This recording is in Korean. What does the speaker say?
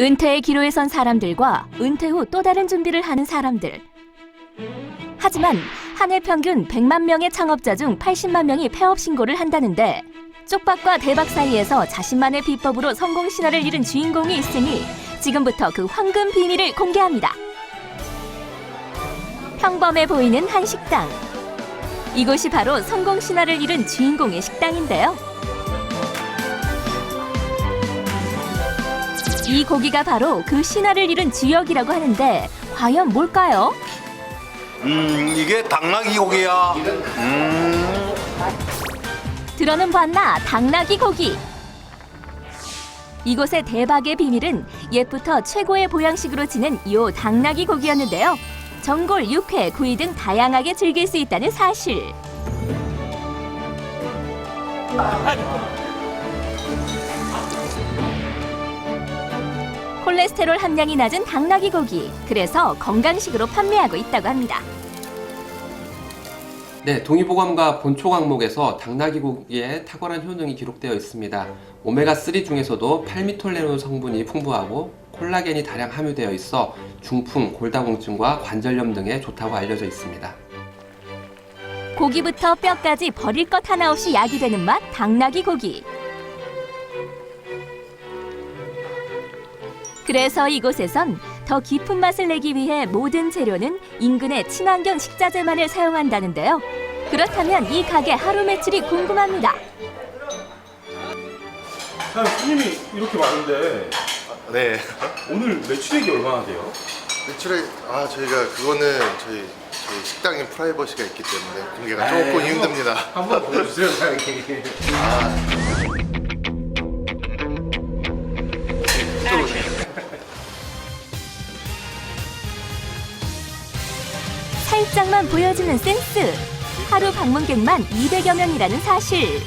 은퇴의 기로에 선 사람들과 은퇴 후 또 다른 준비를 하는 사람들. 하지만 한 해 평균 100만 명의 창업자 중 80만 명이 폐업 신고를 한다는데 쪽박과 대박 사이에서 자신만의 비법으로 성공 신화를 이룬 주인공이 있으니 지금부터 그 황금 비밀을 공개합니다. 평범해 보이는 한 식당. 이곳이 바로 성공 신화를 이룬 주인공의 식당인데요. 이 고기가 바로 그 신화를 이룬 주역이라고 하는데 과연 뭘까요? 음 이게 당나귀 고기야. 음 들어는 봤나 당나귀 고기. 이곳의 대박의 비밀은 옛부터 최고의 보양식으로 지낸 요 당나귀 고기였는데요. 전골, 육회, 구이 등 다양하게 즐길 수 있다는 사실. 콜레스테롤 함량이 낮은 당나귀 고기. 그래서 건강식으로 판매하고 있다고 합니다. 네, 동의보감과 본초 항목에서 당나귀 고기에 탁월한 효능이 기록되어 있습니다. 오메가3 중에서도 팔미톨레놀 성분이 풍부하고 콜라겐이 다량 함유되어 있어 중풍, 골다공증과 관절염 등에 좋다고 알려져 있습니다. 고기부터 뼈까지 버릴 것 하나 없이 약이 되는 맛 당나귀 고기. 그래서 이곳에선 더 깊은 맛을 내기 위해 모든 재료는 인근의 친환경 식자재만을 사용한다는데요. 그렇다면 이 가게 하루 매출이 궁금합니다. 사장님 손님이 이렇게 많은데 네. 오늘 매출액이 얼마나 돼요? 매출에 아 저희가 그거는 저희 저희 식당에 프라이버시가 있기 때문에 공개가 조금 힘듭니다. 한번 보여주세요 사장님 살짝만 보여주는 센스. 하루 방문객만 200여 명이라는 사실.